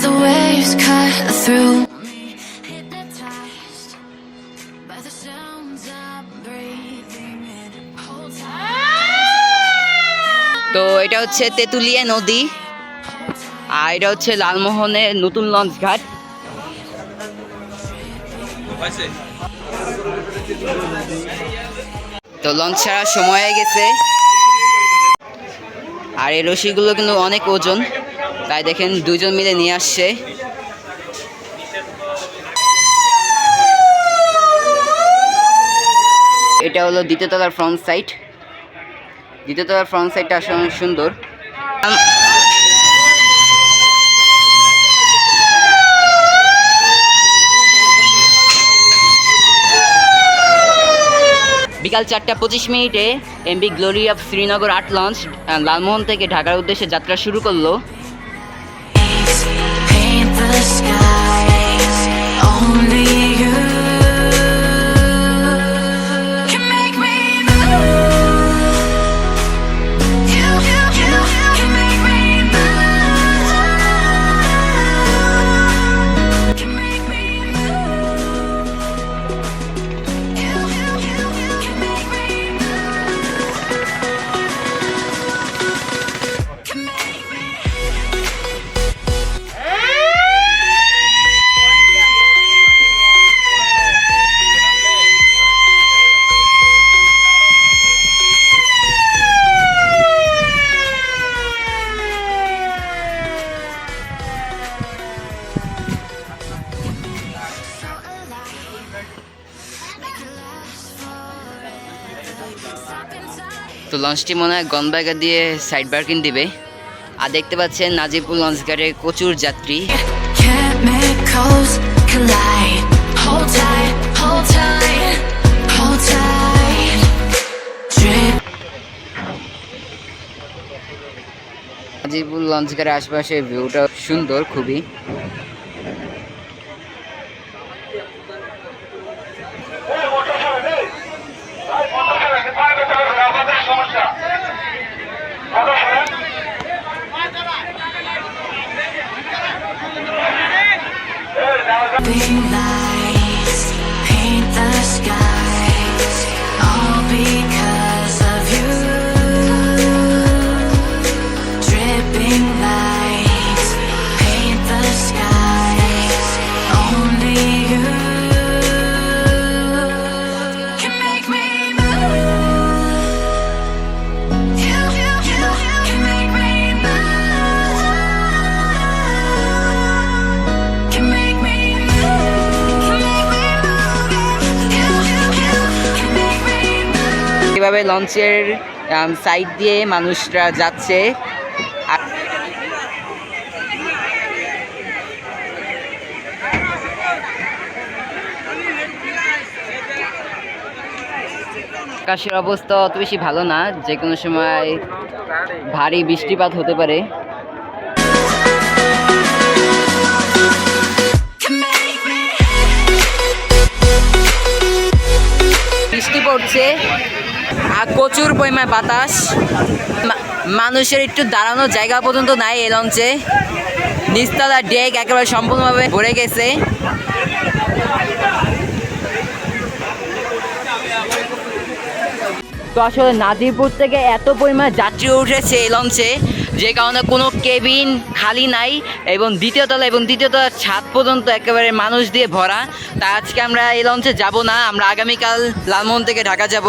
the waves cut through me, hypnotized by the sounds I'm breathing in. Hold tight. তো এটা হচ্ছে তেঁতুলিয়া নদী আর এটা হচ্ছে লালমোহনের নতুন লঞ্চ ঘাট তো লঞ্চ ছাড়ার সময় হয়ে গেছে আর এই রশিগুলো কিন্তু অনেক ওজন তাই দেখেন, দুজন মিলে নিয়ে আসছে। এটা হলো দ্বিতীয় তলার ফ্রন্ট সাইড দ্বিতীয় তলার ফ্রন্ট সাইডটা আসলে অনেক সুন্দর। বিকাল চারটা পঁচিশ মিনিটে এমবি গ্লোরি অফ শ্রীনগর আট লঞ্চ লালমোহন থেকে ঢাকার উদ্দেশ্যে যাত্রা শুরু করল। the sky. তো লঞ্চটি মনে হয় গনবাগা দিয়ে সাইড বার্কিং দিবে। আর দেখতে পাচ্ছেন নাজিপুর লঞ্চ ঘাটে প্রচুর যাত্রী. নাজিপুর লঞ্চ ঘাটের আশপাশে ভিউটা সুন্দর খুবই। 你的 এভাবে লঞ্চের সাইড দিয়ে মানুষরা যাচ্ছে আকাশের অবস্থা অত বেশি ভালো না, যে কোনো সময় ভারী বৃষ্টিপাত হতে পারে. বৃষ্টি পড়ছে আর প্রচুর পরিমাণ বাতাস। মানুষের একটু দাঁড়ানোর জায়গা পর্যন্ত নাই এই লঞ্চে। নিস্তালা ডেক একেবারে সম্পূর্ণভাবে ভরে গেছে। তো আসলে নাজিরপুর থেকে এত পরিমাণ যাত্রী উঠেছে এই লঞ্চে, যে কারণে কোনো কেবিন খালি নাই এবং দ্বিতীয় তলা এবং তৃতীয় তলার ছাদ পর্যন্ত একেবারে মানুষ দিয়ে ভরা। তা আজকে আমরা এই লঞ্চে যাব না, আমরা আগামীকাল লালমোহন থেকে ঢাকা যাব।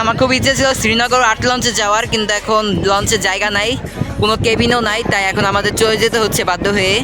আমার খুব ইচ্ছে ছিল শ্রীনগর আট লঞ্চে যাওয়ার, কিন্তু এখন লঞ্চে জায়গা নাই, কোনো কেবিনও নাই, তাই এখন আমাদের চলে যেতে হচ্ছে বাধ্য হয়ে।